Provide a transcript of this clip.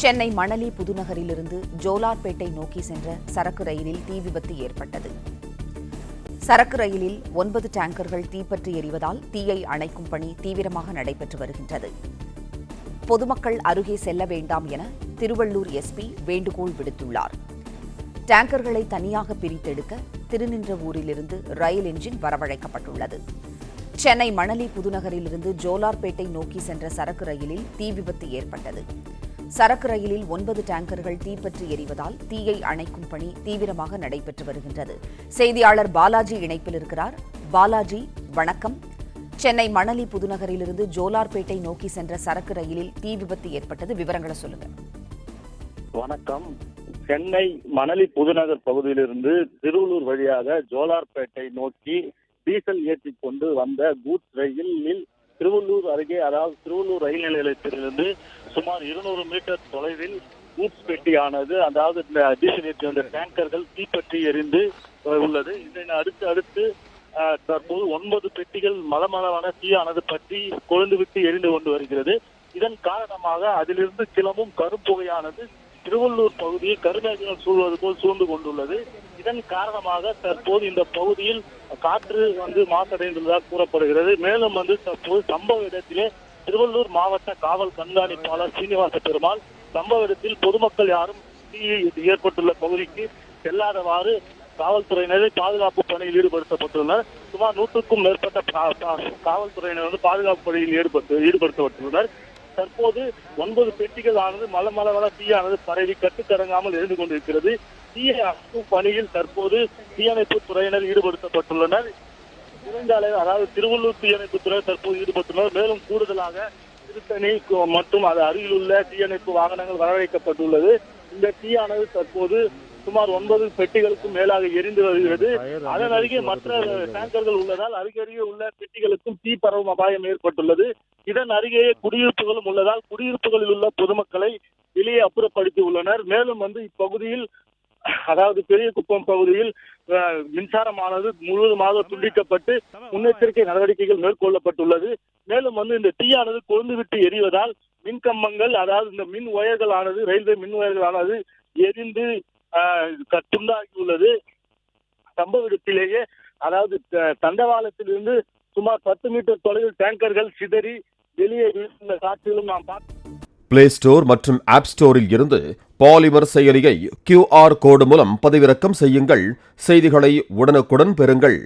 சென்னை மணலி புதுநகரிலிருந்து ஜோலார்பேட்டை நோக்கி சென்ற சரக்கு ரயிலில் தீ விபத்து ஏற்பட்டது. சரக்கு ரயிலில் ஒன்பது டேங்கர்கள் தீப்பற்றி எறிவதால் தீயை அணைக்கும் பணி தீவிரமாக நடைபெற்று வருகின்றது. பொதுமக்கள் அருகே செல்ல வேண்டாம் என திருவள்ளூர் எஸ்பி வேண்டுகோள் விடுத்துள்ளார். டேங்கர்களை தனியாக பிரித்தெடுக்க திருநின்றவூரிலிருந்து ரயில் என்ஜின் வரவழைக்கப்பட்டுள்ளது. சென்னை மணலி புதுநகரிலிருந்து ஜோலார்பேட்டை நோக்கி சென்ற சரக்கு ரயிலில் தீ விபத்து ஏற்பட்டது. சரக்கு ரயிலில் ஒன்பது டேங்கர்கள் தீப்பற்றி எரிவதால் தீயை அணைக்கும் பணி தீவிரமாக நடைபெற்று வருகின்றது. செய்தியாளர் பாலாஜி இணைப்பில் இருக்கிறார். பாலாஜி வணக்கம். சென்னை மணலி புதுநகரிலிருந்து ஜோலார்பேட்டை நோக்கி சென்ற சரக்கு ரயிலில் தீ விபத்து ஏற்பட்டது. விவரங்களை சொல்லுங்க. வணக்கம். சென்னை மணலி புதுநகர் பகுதியிலிருந்து திருவள்ளூர் வழியாக ஜோலார்பேட்டை நோக்கி டீசல் ஏற்றிக் கொண்டு வந்த கூட்ஸ் ரயிலில் திருவள்ளூர் அருகே அதாவது திருவள்ளூர் ரயில் நிலையத்திலிருந்து சுமார் இருநூறு மீட்டர் தொலைவில் ஊப்ஸ் பெட்டியானது அதாவது இந்த டீசல் ஏற்றி டேங்கர்கள் தீப்பற்றி எரிந்து உள்ளது. இதனை அடுத்து அடுத்து தற்போது ஒன்பது பெட்டிகள் மலமளவான தீயானது பற்றி கொழுந்துவிட்டு எரிந்து கொண்டு வருகிறது. இதன் காரணமாக அதிலிருந்து கிளம்பும் கரும்புகையானது திருவள்ளூர் பகுதியை கருமேகங்கள் சூழ்வது போல் சூழ்ந்து கொண்டுள்ளது. இதன் காரணமாக தற்போது இந்த பகுதியில் காற்று வந்து மாசடைந்துள்ளதாக கூறப்படுகிறது. மேலும் வந்து தற்போது சம்பவ இடத்திலே திருவள்ளூர் மாவட்ட காவல் கண்காணிப்பாளர் சீனிவாச பெருமாள் சம்பவ இடத்தில் பொதுமக்கள் யாரும் தீ ஏற்பட்டுள்ள பகுதிக்கு செல்லாதவாறு காவல்துறையினரை பாதுகாப்பு பணியில் ஈடுபடுத்தப்பட்டுள்ளனர். சுமார் நூற்றுக்கும் மேற்பட்ட காவல்துறையினர் வந்து பாதுகாப்பு பணியில் ஈடுபட்டு ஈடுபடுத்தப்பட்டுள்ளனர். தற்போது ஒன்பது பெட்டிகள் ஆனது மலமளவள தீயானது பரவி கட்டுக்கடங்காமல் இருந்து கொண்டிருக்கிறது. தீயை அணைக்கும் பணியில் தற்போது தீயணைப்பு துறையினர் ஈடுபடுத்தப்பட்டுள்ளனர். குறைந்த அளவில் அதாவது திருவள்ளூர் தீயணைப்பு துறை தற்போது ஈடுபட்டுள்ளனர். மேலும் கூடுதலாக திருத்தணி மற்றும் அது அருகில் உள்ள தீயணைப்பு வாகனங்கள் வரவழைக்கப்பட்டுள்ளது. இந்த தீயானது தற்போது சுமார் ஒன்பது பெட்டிகளுக்கும் மேலாக எரிந்து வருகிறது. அதன் அருகே மற்ற டேங்கர்கள் உள்ளதால் அருகருகே உள்ள பெட்டிகளுக்கும் தீ பரவும் அபாயம் ஏற்பட்டுள்ளது. இதன் அருகேயே குடியிருப்புகளும் உள்ளதால் குடியிருப்புகளில் உள்ள பொதுமக்களை வெளியே அப்புறப்படுத்தி உள்ளனர் மேலும் வந்து இப்பகுதியில் அதாவது பெரிய குப்பம் பகுதியில் மின்சாரமானது முழுவதுமாக துண்டிக்கப்பட்டு முன்னெச்சரிக்கை நடவடிக்கைகள் மேற்கொள்ளப்பட்டுள்ளது. மேலும் வந்து இந்த தீயானது கொழுந்து விட்டு எரிவதால் மின் கம்பங்கள் அதாவது இந்த மின் ஒயர்கள் ஆனது ரயில்வே மின் ஒயர்கள் ஆனது எரிந்து கட்டுண்டாகியுள்ளது சம்பவ இடத்திலேயே அதாவது த- தண்டவாளத்திலிருந்து சுமார் பத்து மீட்டர் தொலைவில் டேங்கர்கள் சிதறி வெளியே வீழ்ந்த காட்சிகளும் நாம் பார்த்து பிளே ஸ்டோர் மற்றும் ஆப் ஸ்டோரில் இருந்து பாலிமர் செயலியை கியூஆர் கோடு மூலம் பதிவிறக்கம் செய்யுங்கள். செய்திகளை உடனுக்குடன் பெறுங்கள்.